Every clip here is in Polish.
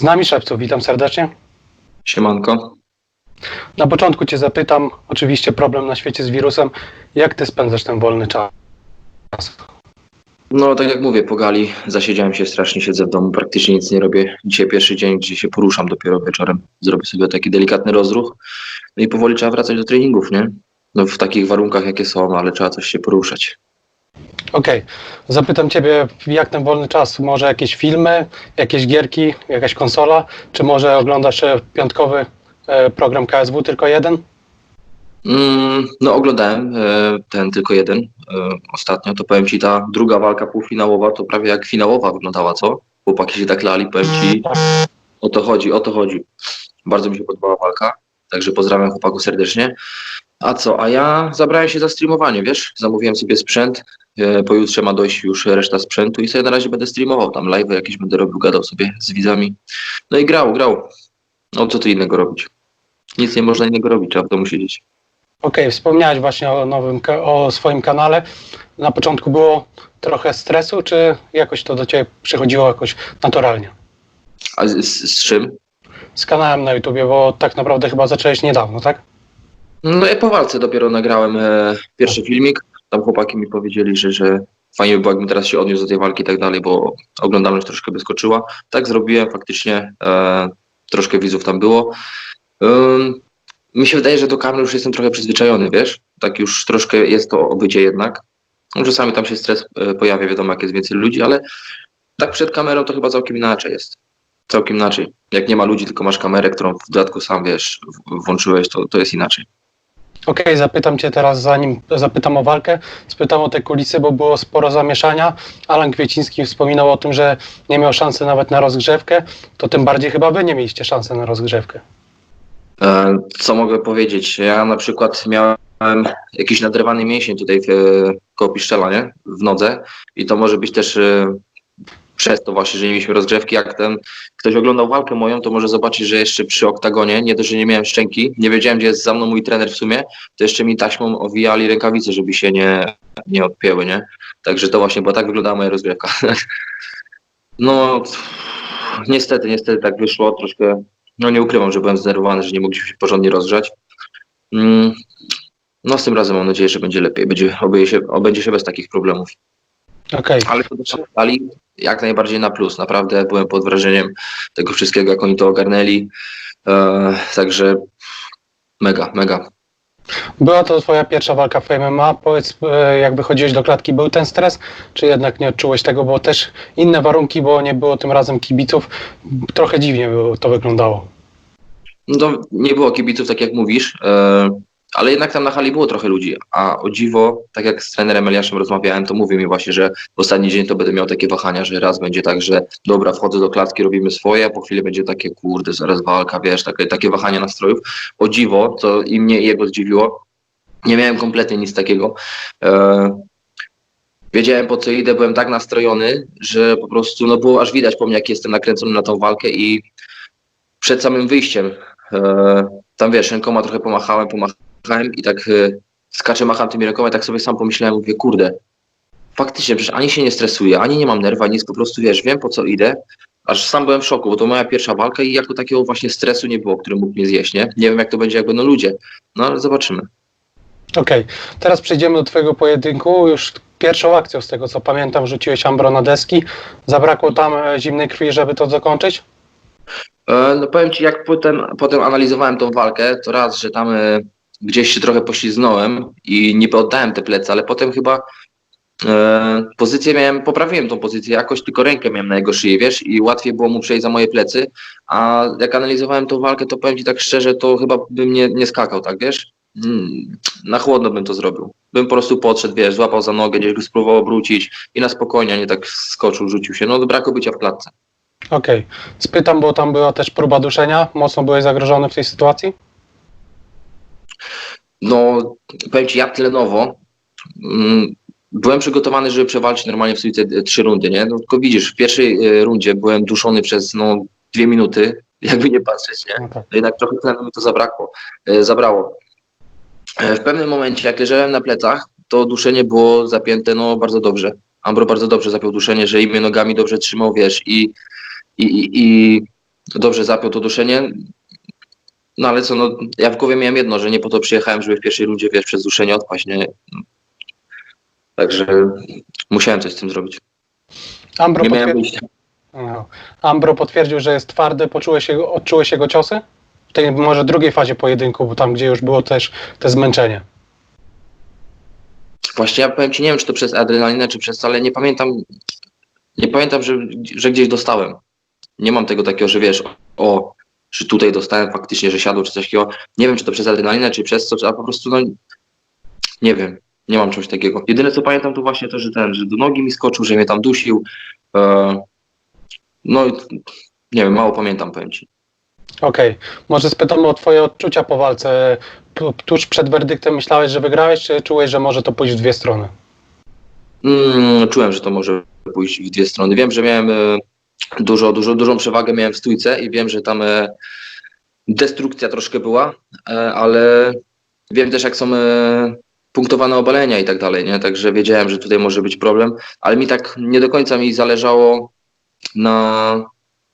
Z nami Szepców, witam serdecznie. Siemanko. Na początku Cię zapytam, oczywiście problem na świecie z wirusem, jak Ty spędzasz ten wolny czas? No tak jak mówię, po gali zasiedziałem się strasznie, siedzę w domu, praktycznie nic nie robię. Dzisiaj pierwszy dzień, gdzie się poruszam dopiero wieczorem. Zrobię sobie taki delikatny rozruch. No i powoli trzeba wracać do treningów, nie? No w takich warunkach jakie są, ale trzeba coś się poruszać. Okej, zapytam Ciebie, jak ten wolny czas? Może jakieś filmy, jakieś gierki, jakaś konsola, czy może oglądasz e, piątkowy e, program KSW tylko jeden? Mm, no oglądałem e, ten tylko jeden e, ostatnio, to powiem Ci ta druga walka półfinałowa to prawie jak finałowa wyglądała, co? Chłopaki się tak lali, powiem Ci, o to chodzi, o to chodzi. Bardzo mi się podobała walka, także pozdrawiam chłopaku serdecznie. A co, a ja zabrałem się za streamowanie, wiesz? Zamówiłem sobie sprzęt, pojutrze ma dojść już reszta sprzętu i sobie na razie będę streamował, tam live jakieś będę robił, gadał sobie z widzami. No i grał, grał. No co tu innego robić? Nic nie można innego robić, trzeba w domu siedzieć. Okej, wspomniałeś właśnie o nowym, o swoim kanale. Na początku było trochę stresu, czy jakoś to do Ciebie przychodziło jakoś naturalnie? A z, z, z czym? Z kanałem na YouTubie, bo tak naprawdę chyba zacząłeś niedawno, tak? No ja po walce dopiero nagrałem e, pierwszy filmik. Tam chłopaki mi powiedzieli, że, że fajnie by było, jakbym teraz się odniósł do tej walki i tak dalej, bo oglądalność troszkę by skoczyła. Tak zrobiłem, faktycznie e, troszkę widzów tam było. Ym, mi się wydaje, że do kamery już jestem trochę przyzwyczajony, wiesz? Tak już troszkę jest to obycie jednak. No, Czasami tam się stres e, pojawia, wiadomo, jak jest więcej ludzi, ale tak przed kamerą to chyba całkiem inaczej jest. Całkiem inaczej. Jak nie ma ludzi, tylko masz kamerę, którą w dodatku sam, wiesz, włączyłeś, to, to jest inaczej. Okej, zapytam Cię teraz, zanim zapytam o walkę, spytam o te kulisy, bo było sporo zamieszania. Alan Kwieciński wspominał o tym, że nie miał szansy nawet na rozgrzewkę, to tym bardziej chyba Wy nie mieliście szansy na rozgrzewkę. E, Co mogę powiedzieć? Ja na przykład miałem jakiś naderwany mięsień tutaj w, koło piszczela, nie? W nodze i to może być też e, przez to właśnie, że nie mieliśmy rozgrzewki. Jak ten ktoś oglądał walkę moją, to może zobaczyć, że jeszcze przy oktagonie, nie to, że nie miałem szczęki, nie wiedziałem, gdzie jest za mną mój trener w sumie, to jeszcze mi taśmą owijali rękawice, żeby się nie, nie odpięły, nie? Także to właśnie, bo tak wyglądała moja rozgrzewka. no, niestety, niestety tak wyszło, troszkę no nie ukrywam, że byłem zdenerwowany, że nie mogliśmy się porządnie rozgrzać. Mm, No z tym razem mam nadzieję, że będzie lepiej, będzie, obędzie, się, się bez takich problemów. Okej, Ale to też dali jak najbardziej na plus. Naprawdę byłem pod wrażeniem tego wszystkiego, jak oni to ogarnęli. E, także mega, mega. była to Twoja pierwsza walka w MMA. Powiedz, e, jak wychodziłeś do klatki, był ten stres, czy jednak nie odczułeś tego, bo też inne warunki, bo nie było tym razem kibiców. Trochę dziwnie to wyglądało. No nie było kibiców, tak jak mówisz, e, ale jednak tam na hali było trochę ludzi, a o dziwo, tak jak z trenerem Eliaszem rozmawiałem, to mówił mi właśnie, że w ostatni dzień to będę miał takie wahania, że raz będzie tak, że dobra, wchodzę do klatki, robimy swoje, a po chwili będzie takie, kurde, zaraz walka, wiesz, takie, takie wahania nastrojów. O dziwo, co i mnie i jego zdziwiło, nie miałem kompletnie nic takiego. E, Wiedziałem po co idę, byłem tak nastrojony, że po prostu no było aż widać po mnie, jak jestem nakręcony na tą walkę i przed samym wyjściem e, tam wiesz, rękoma trochę pomachałem, pomachałem i tak e, skaczę, macham tymi rękoma i tak sobie sam pomyślałem, mówię, kurde, faktycznie, przecież ani się nie stresuję, ani nie mam nerwa, nic, po prostu wiesz, wiem po co idę, aż sam byłem w szoku, bo to moja pierwsza walka i jako takiego właśnie stresu nie było, który mógł mnie zjeść, nie? Nie wiem jak to będzie, jak będą ludzie, no ale zobaczymy. Okej, teraz przejdziemy do Twojego pojedynku. Już pierwszą akcją, z tego co pamiętam, rzuciłeś Ambro na deski. Zabrakło tam e, zimnej krwi, żeby to zakończyć? E, No powiem Ci, jak potem, potem analizowałem tą walkę, to raz, że tam e, gdzieś się trochę poślizgnąłem i niby oddałem te plecy, ale potem chyba e, pozycję miałem, poprawiłem tą pozycję, jakoś tylko rękę miałem na jego szyi, wiesz, i łatwiej było mu przejść za moje plecy, a jak analizowałem tą walkę, to powiem Ci tak szczerze, to chyba bym nie, nie skakał, tak, wiesz? Mm, Na chłodno bym to zrobił. Bym po prostu podszedł, wiesz, złapał za nogę, gdzieś go spróbował obrócić i na spokojnie, a nie tak skoczył, rzucił się. No brakło bycia w klatce. Okej, spytam, bo tam była też próba duszenia. Mocno byłeś zagrożony w tej sytuacji? No, powiem Ci, ja tlenowo mm, byłem przygotowany, żeby przewalczyć normalnie w stójce e, trzy rundy, nie? No, tylko widzisz, w pierwszej e, rundzie byłem duszony przez no, dwie minuty, jakby nie patrzeć, nie? Okej. No jednak trochę tlenu mi to zabrakło, e, zabrało. E, w pewnym momencie, jak leżałem na plecach, to duszenie było zapięte no, bardzo dobrze. Ambro bardzo dobrze zapiął duszenie, że i mnie nogami dobrze trzymał, wiesz, i, i, i, i dobrze zapiął to duszenie. No ale co, no, ja w głowie miałem jedno, że nie po to przyjechałem, żeby w pierwszej rundzie, wiesz, przez duszenie odpaść, nie? Także musiałem coś z tym zrobić. Ambro, Nie miałem no. Ambro potwierdził, że jest twardy. Poczułeś jego, odczułeś jego ciosy? W tej może drugiej fazie pojedynku, bo tam, gdzie już było też te zmęczenie. Właśnie ja powiem ci, nie wiem, czy to przez adrenalinę, czy przez, ale nie pamiętam, nie pamiętam, że, że gdzieś dostałem. Nie mam tego takiego, że wiesz, o, że tutaj dostałem faktycznie, że siadło, czy coś takiego. Nie wiem, czy to przez adrenalinę, czy przez co, a po prostu, no, nie wiem, nie mam czegoś takiego. Jedyne, co pamiętam, to właśnie to, że ten, że do nogi mi skoczył, że mnie tam dusił. E, no, i nie wiem, mało pamiętam, powiem ci. Okej, może spytamy o twoje odczucia po walce. Tu- Tuż przed werdyktem myślałeś, że wygrałeś, czy czułeś, że może to pójść w dwie strony? Mm, czułem, że to może pójść w dwie strony. Wiem, że miałem e, dużo, dużo, dużą przewagę miałem w stójce i wiem, że tam e, destrukcja troszkę była, e, ale wiem też, jak są e, punktowane obalenia i tak dalej, nie? Także wiedziałem, że tutaj może być problem, ale mi tak nie do końca mi zależało na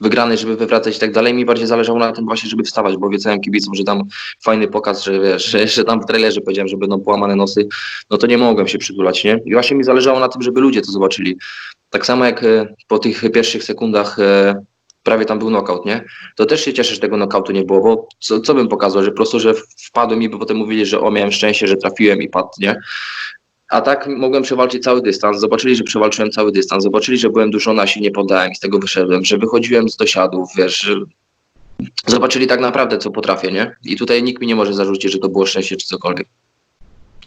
wygranej, żeby wywracać i tak dalej. Mi bardziej zależało na tym właśnie, żeby wstawać, bo obiecałem kibicom, że dam fajny pokaz, że wiesz, że, że tam w trailerze powiedziałem, że będą połamane nosy, no to nie mogłem się przytulać, nie? I właśnie mi zależało na tym, żeby ludzie to zobaczyli. Tak samo jak e, po tych pierwszych sekundach e, prawie tam był knockout, nie? To też się cieszę, że tego knockoutu nie było, bo co, co bym pokazał, że po prostu, że wpadłem i potem mówili, że o, miałem szczęście, że trafiłem i padł, nie? A tak mogłem przewalczyć cały dystans. Zobaczyli, że przewalczyłem cały dystans. Zobaczyli, że byłem dużo na nie poddałem i z tego wyszedłem, że wychodziłem z dosiadów, wiesz, zobaczyli tak naprawdę, co potrafię, nie? I tutaj nikt mi nie może zarzucić, że to było szczęście czy cokolwiek.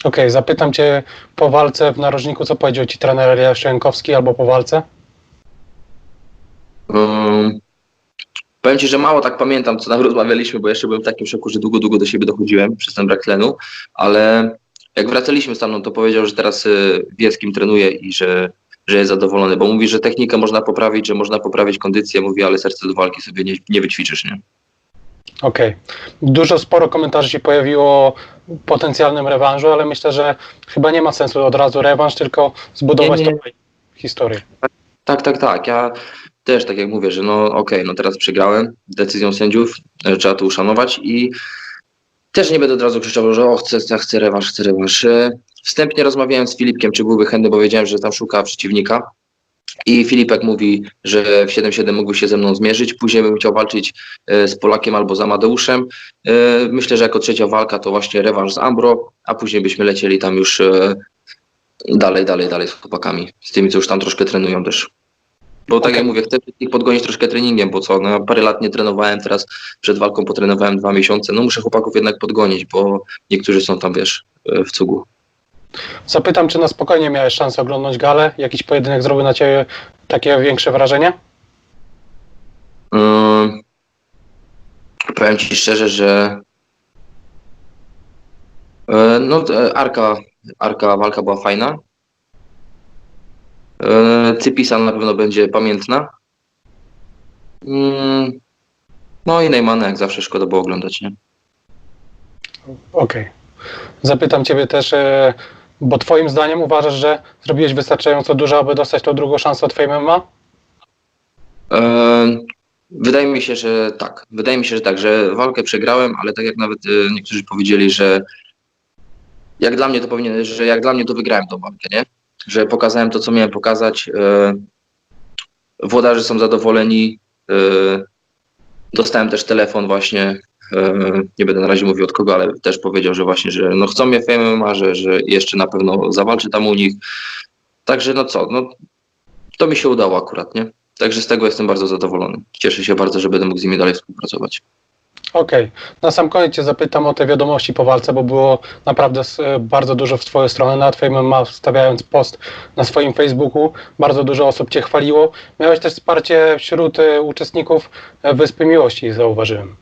Okej, zapytam cię po walce w narożniku, co powiedział ci trener Eliasz Jankowski albo po walce? Um, powiem Ci, że mało tak pamiętam, co tam rozmawialiśmy, bo jeszcze byłem w takim szoku, że długo, długo do siebie dochodziłem przez ten brak tlenu, ale jak wracaliśmy stamtąd, to powiedział, że teraz y, wie z kim trenuje i że, że jest zadowolony, bo mówi, że technikę można poprawić, że można poprawić kondycję, mówi, ale serce do walki sobie nie, nie wyćwiczysz, nie? Okej. Dużo, sporo komentarzy się pojawiło o potencjalnym rewanżu, ale myślę, że chyba nie ma sensu od razu rewanż, tylko zbudować Nie, nie. tą historię. Tak, tak, tak. Ja też tak jak mówię, że no okej, no teraz przegrałem decyzją sędziów, e, trzeba to uszanować i też nie będę od razu krzyczał, że o, chcę, chcę, chcę rewanż, chcę rewanż. E, Wstępnie rozmawiałem z Filipkiem, czy byłby chętny, bo wiedziałem, że tam szuka przeciwnika. I Filipek mówi, że w 7-7 mógłby się ze mną zmierzyć. Później bym chciał walczyć e, z Polakiem albo z Amadeuszem. E, Myślę, że jako trzecia walka to właśnie rewanż z Ambro, a później byśmy lecieli tam już e, dalej, dalej, dalej z chłopakami. Z tymi, co już tam troszkę trenują też. Bo tak Okej. jak mówię, chcę ich podgonić troszkę treningiem, bo co, no parę lat nie trenowałem, teraz przed walką potrenowałem dwa miesiące, no muszę chłopaków jednak podgonić, bo niektórzy są tam, wiesz, w cugu. Zapytam, czy na spokojnie miałeś szansę oglądnąć galę? Jakiś pojedynek zrobił na ciebie takie większe wrażenie? Ym, powiem Ci szczerze, że e, no e, Arka, Arka walka była fajna. E, Cypisa na pewno będzie pamiętna. Ym, No i Neymana jak zawsze szkoda było oglądać, nie? Okej. Zapytam ciebie też, e, bo twoim zdaniem uważasz, że zrobiłeś wystarczająco dużo, aby dostać tą drugą szansę od Fame? E, Wydaje mi się, że tak. Wydaje mi się, że tak, że walkę przegrałem, ale tak jak nawet e, niektórzy powiedzieli, że jak dla mnie to powinien, że jak dla mnie to wygrałem tą walkę, nie? Że pokazałem to, co miałem pokazać. E, Włodarze są zadowoleni. E, Dostałem też telefon właśnie, nie będę na razie mówił od kogo, ale też powiedział, że właśnie, że no chcą mnie w MMA, że, że jeszcze na pewno zawalczy tam u nich. Także no co, no to mi się udało akurat, nie? Także z tego jestem bardzo zadowolony. Cieszę się bardzo, że będę mógł z nimi dalej współpracować. Okej. Na sam koniec cię zapytam o te wiadomości po walce, bo było naprawdę s- bardzo dużo w twoją stronę. Nawet Fame MMA wstawiając post na swoim Facebooku, bardzo dużo osób cię chwaliło. Miałeś też wsparcie wśród e, uczestników e, Wyspy Miłości, zauważyłem.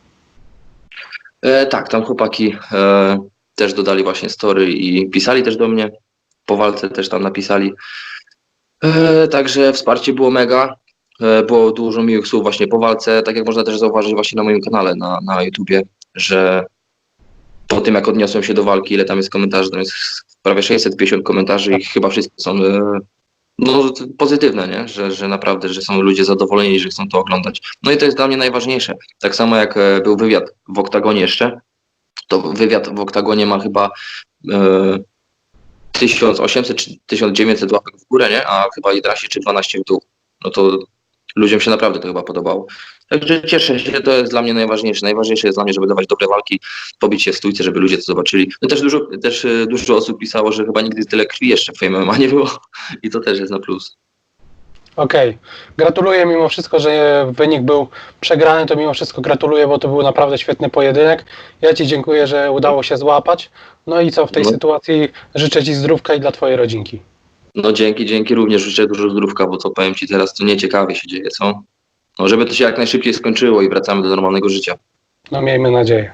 E, tak, tam chłopaki e, też dodali właśnie story i pisali też do mnie. Po walce też tam napisali. E, także wsparcie było mega. E, było dużo miłych słów właśnie po walce. Tak jak można też zauważyć właśnie na moim kanale na, na YouTubie, że po tym jak odniosłem się do walki, ile tam jest komentarzy, tam jest prawie 650 komentarzy i chyba wszyscy są e, no, pozytywne, nie? Że, że naprawdę, że są ludzie zadowoleni, że chcą to oglądać. No i to jest dla mnie najważniejsze. Tak samo jak e, był wywiad w Oktagonie jeszcze, to wywiad w Oktagonie ma chyba e, 1800 czy 1900 łapek w górę, nie? A chyba 11 czy 12 w dół. No to ludziom się naprawdę to chyba podobało. Także cieszę się, to jest dla mnie najważniejsze. Najważniejsze jest dla mnie, żeby dawać dobre walki, pobić się w stójce, żeby ludzie to zobaczyli. No też dużo, też e, dużo osób pisało, że chyba nigdy tyle krwi jeszcze w Fame MMA nie było i to też jest na plus. Okej. Gratuluję mimo wszystko, że wynik był przegrany, to mimo wszystko gratuluję, bo to był naprawdę świetny pojedynek. Ja Ci dziękuję, że udało się złapać. No i co w tej No. sytuacji życzę Ci zdrówka i dla Twojej rodzinki. No dzięki, dzięki również życzę dużo zdrówka, bo co powiem Ci teraz, to nieciekawie się dzieje, co? No żeby to się jak najszybciej skończyło i wracamy do normalnego życia. No miejmy nadzieję.